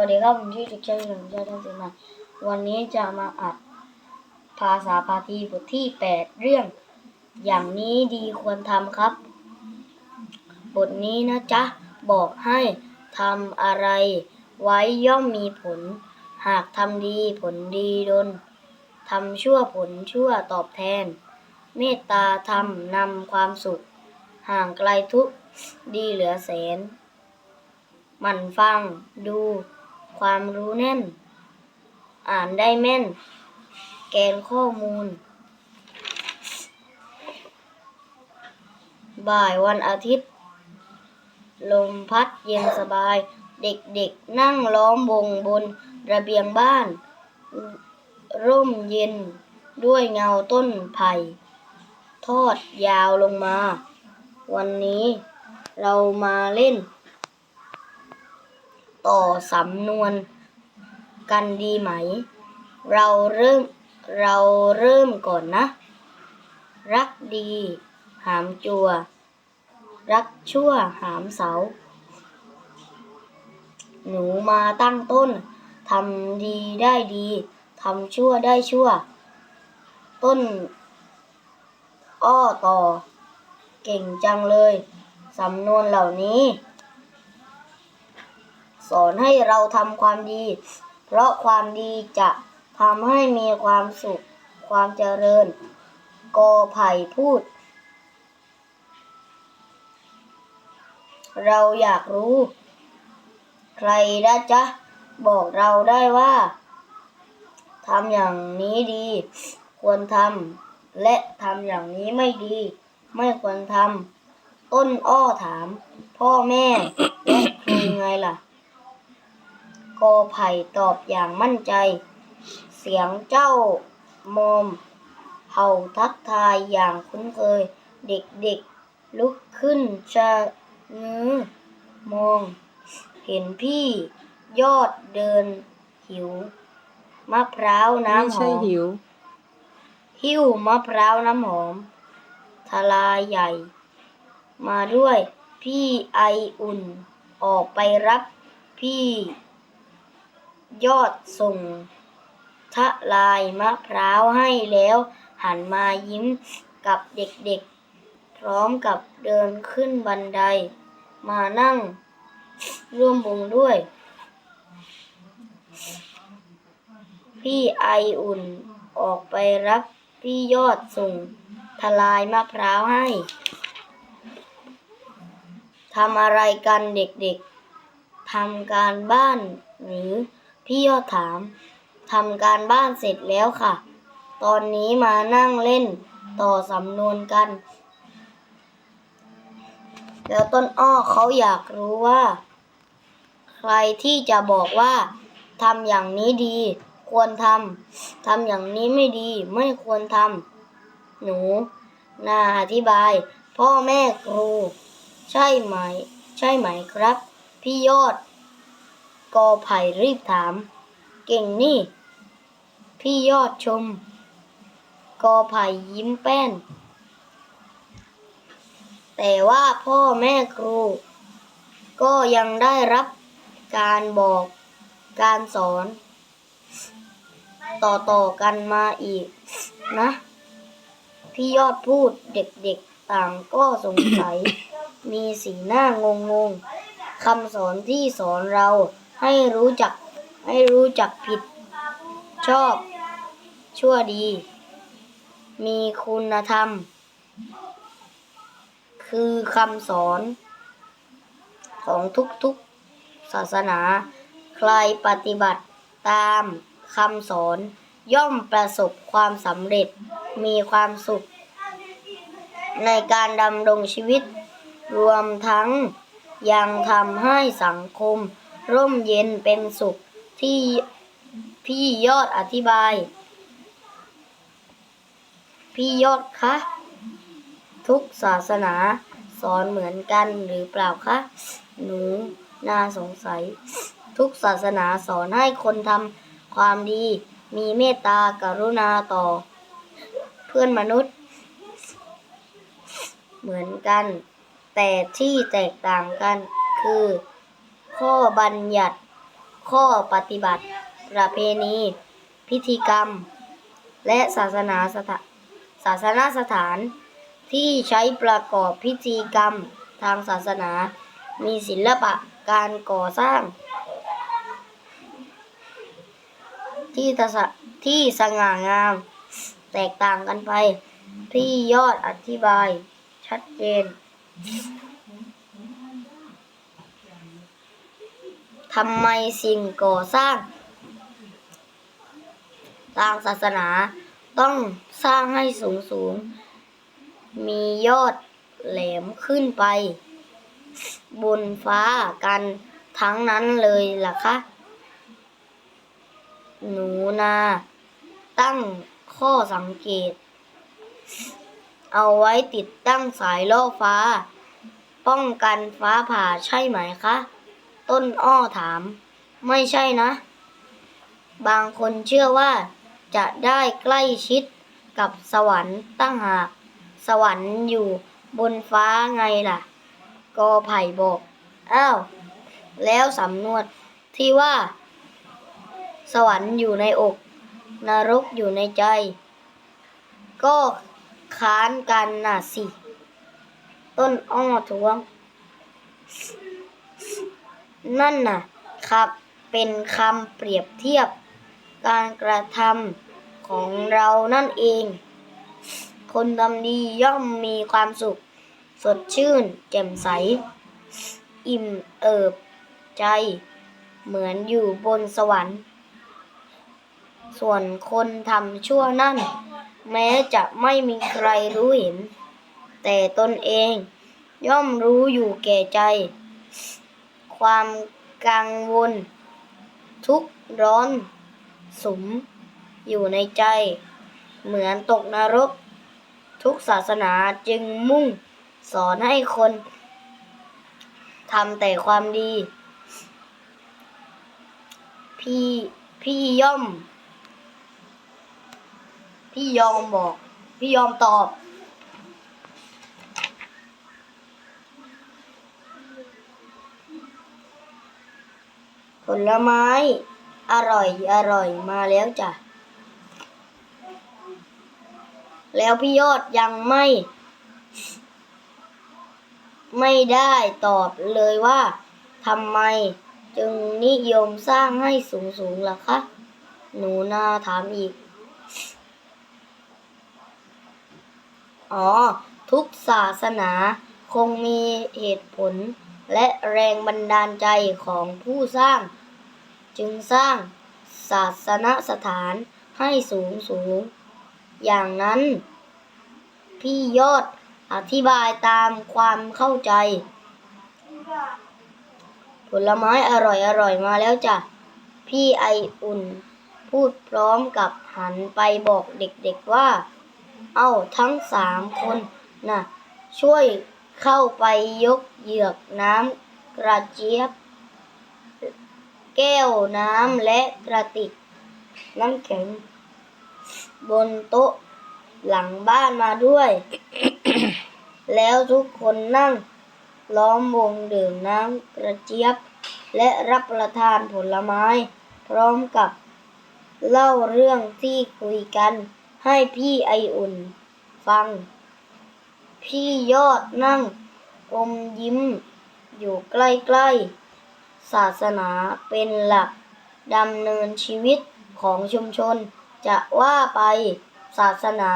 วัสดีครับผมชื่อเด็กชายหนึ่งชายทัศน์มาวันนี้จะมาอัดภาษาพาทีบทที่แปดเรื่อง อย่างนี้ดีควรทำครับ บทนี้นะจ๊ะ บอกให้ทำอะไร ไว้ย่อมมีผล หากทำดีผลดีดนทำชั่วผลชั่วตอบแทน เมตตาธรรมนำความสุข ห่างไกลทุกดีเหลือแสน หมั่นฟังดู ความรู้แน่น อ่านได้แม่น แกนข้อมูล บ่ายวันอาทิตย์ ลมพัดเย็นสบาย เด็กๆนั่งล้อมวงบนระเบียงบ้าน ร่มเย็นด้วยเงาต้นไผ่ ทอดยาวลงมา วันนี้เรามาเล่น ต่อสำนวนกันดีไหม เราเริ่มเราเริ่มก่อนนะ รักดี หามจัว รักชั่วหามเสา หนูมาตั้งต้นทำดีได้ดีทำชั่วได้ชั่ว ต้น อ้อต่อ เก่งจังเลย สำนวนเหล่านี้ สอนให้เราทำความดี เพราะความดีจะทำให้มีความสุข ความเจริญ กอไผ่พูด เราอยากรู้ ใครนะจ๊ะ บอกเราได้ว่าทำอย่างนี้ดี ควรทำและทำอย่างนี้ไม่ดี ไม่ควรทำต้นอ้อถาม พ่อแม่และครูไงล่ะ กอไผ่ตอบอย่างมั่นใจ เสียงเจ้ามอมเห่าทักทายอย่างคุ้นเคย เด็กๆ ลุกขึ้นชะงื้อมอง เห็นพี่ยอดเดินหิว มะพร้าวไม่น้ำหใช่อมหิว หิ้วมะพร้าวน้ำหอม ทลายใหญ่ มาด้วยพี่ไออุ่นออกไปรับพี่ ยอดส่งทะลายมะพร้าวให้แล้ว หันมายิ้มกับเด็กๆ พร้อมกับเดินขึ้นบันได มานั่ง ร่วมวงด้วย พี่ไออุ่นออกไปรับพี่ยอดส่งทลายมะพร้าวให้ทำอะไรกันเด็กๆทำการบ้านหรือ พี่ยอดถามทำการบ้านเสร็จแล้วค่ะ ตอนนี้มานั่งเล่นต่อสำนวนกัน แล้วต้นอ้อเขาอยากรู้ว่า ใครที่จะบอกว่าทำอย่างนี้ดี ควรทำทำอย่างนี้ไม่ดีไม่ควรทำหนูนาอธิบาย พ่อแม่ครู ใช่ไหม ใช่ไหมครับ พี่ยอด กอไผ่รีบถาม เก่งนี่ พี่ยอดชม กอไผ่ยิ้มแป้น แต่ว่าพ่อแม่ครู ก็ยังได้รับการบอกการสอน ต่อๆกันมาอีกนะ พี่ยอดพูดเด็กๆต่างก็สงสัย มีสีหน้างงงๆคำสอนที่สอนเรา ให้รู้จัก ให้รู้จักผิด ชอบ ชั่วดี มีคุณธรรม คือคำสอน ของทุกๆศาสนา ใครปฏิบัติตามคำสอนย่อมประสบความสำเร็จมีความสุข ในการดำรงชีวิต รวมทั้งยังทำให้สังคม ร่มเย็นเป็นสุขที่พี่ยอดอธิบาย พี่ยอดคะ ทุกศาสนาสอนเหมือนกันหรือเปล่าคะ หนูน่าสงสัย ทุกศาสนาสอนให้คนทำความดี มีเมตตากรุณาต่อ เพื่อนมนุษย์ เหมือนกัน แต่ที่แตกต่างกันคือ ข้อบัญญัติ ข้อปฏิบัติ ประเพณี พิธีกรรม และศาสนาสถาศาสนาสถาน ที่ใช้ประกอบพิธีกรรมทางศาสนา มีศิลปะการก่อสร้าง ที่สะที่สง่างาม แตกต่างกันไปพี่ยอดอธิบายชัดเจน ทำไมสิ่งก่อสร้างทางศาสนาต้องสร้างให้สูงสูง มียอดแหลมขึ้นไป บนฟ้ากันทั้งนั้นเลยล่ะคะ หนูนาตั้งข้อสังเกต เอาไว้ติดตั้งสายล่อฟ้า ป้องกันฟ้าผ่าใช่ไหมคะ ต้นอ้อถาม ไม่ใช่นะ บางคนเชื่อว่า จะได้ใกล้ชิดกับสวรรค์ตั้งหาก สวรรค์อยู่บนฟ้าไงล่ะ กอไผ่บอก อ้าว แล้วสำนวนที่ว่า สวรรค์อยู่ในอก นรกอยู่ในใจ ก็ค้านกันน่ะสิ ต้นอ้อทวง นั่นน่ะครับ เป็นคำเปรียบเทียบ การกระทำของเรานั่นเอง คนทำดีย่อมมีความสุข สดชื่น แจ่มใส อิ่มเอิบใจ เหมือนอยู่บนสวรรค์ ส่วนคนทำชั่วนั่น แม้จะไม่มีใครรู้เห็น แต่ตนเองย่อมรู้อยู่แก่ใจ ความกังวล ทุกข์ร้อน สม อยู่ในใจ เหมือนตกนรก ทุกศาสนาจึงมุ่งสอนให้คนทำแต่ความดี พี่พี่ย่อม พี่ยอมบอก พี่ยอมตอบ ผลไม้ อร่อยอร่อยมาแล้วจ้ะ แล้วพี่ยอดยังไม่ ไม่ได้ตอบเลยว่าทำไมจึงนิยมสร้างให้สูงสูงล่ะคะ หนูนาถามอีก อ๋อ ทุกศาสนาคงมีเหตุผลและแรงบันดาลใจของผู้สร้าง จึงสร้างศาสนสถานให้สูงสูง อย่างนั้น พี่ยอดอธิบายตามความเข้าใจ ผลไม้อร่อยอร่อยมาแล้วจ้ะ พี่ไออุ่นพูดพร้อมกับหันไปบอกเด็กๆว่า เอาทั้งสามคนนะช่วยเข้าไปยกเหยือกน้ำกระเจี๊ยบ แก้วน้ำและกระติก น้ำแข็ง บนโต๊ะหลังบ้านมาด้วย แล้วทุกคนนั่ง ล้อมวงดื่มน้ำกระเจี๊ยบ และรับประทานผลไม้ พร้อมกับ เล่าเรื่องที่คุยกัน ให้พี่ไออุ่น ฟัง พี่ยอดนั่งอมยิ้ม อยู่ใกล้ๆ ศาสนาเป็นหลักดำเนินชีวิตของชุมชน จะว่าไปศาสนา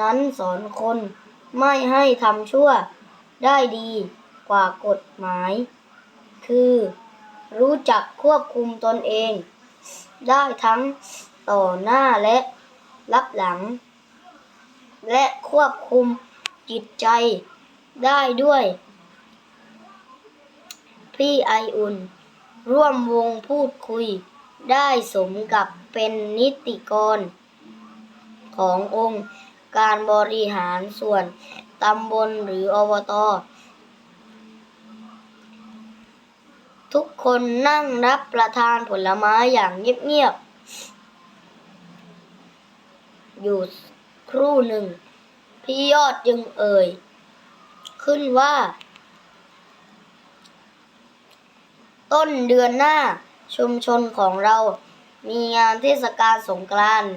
นั้นสอนคนไม่ให้ทำชั่วได้ดีกว่ากฎหมาย คือ รู้จักควบคุมตนเอง ได้ทั้งต่อหน้าและรับหลัง และควบคุมจิตใจได้ด้วย พี่ไออุ่น ร่วมวงพูดคุย ได้สมกับเป็นนิติกร ขององค์การบริหารส่วนตำบลหรืออบต ทุกคนนั่งรับประทานผลไม้อย่างเงียบๆ อยู่ครู่หนึ่ง พี่ยอดจึงเอ่ย ขึ้นว่า ต้นเดือนหน้าชุมชนของเรา มีงานเทศกาลสงกรานต์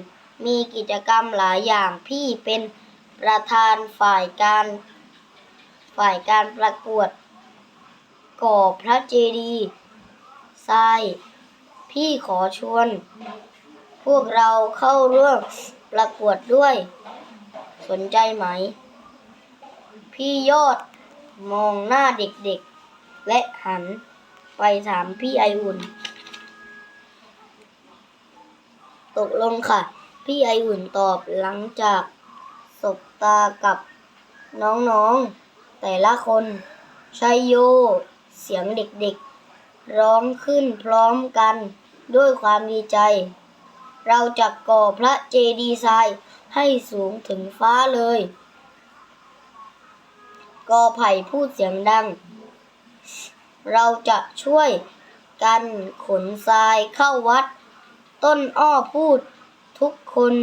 มีกิจกรรมหลายอย่างพี่เป็นประธานฝ่ายการฝ่ายการประกวด ก่อพระเจดีย์ทราย พี่ขอชวน พวกเราเข้าร่วมประกวดด้วย สนใจไหม พี่ยอดมองหน้าเด็กๆ และหัน ไปถามพี่ไออุ่น ตกลงค่ะ พี่ไออุ่นตอบหลังจากสบตากับน้องๆ แต่ละคนชัยโย เสียงเด็กๆ ร้องขึ้นพร้อมกันด้วยความดีใจ เราจะก่อพระเจดีย์ทรายให้สูงถึงฟ้าเลย กอไผ่พูดเสียงดัง เราจะช่วยกันขนทรายเข้าวัด ต้นอ้อพูดทุกคน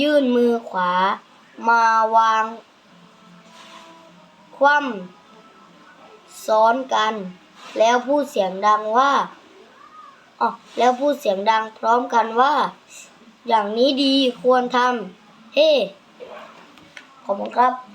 ยื่นมือขวา มาวาง คว่ำซ้อนกัน แล้วพูดเสียงดังว่าอ๋อแล้วพูดเสียงดังพร้อมกันว่า อย่างนี้ดีควรทำเฮ้ ขอบคุณครับ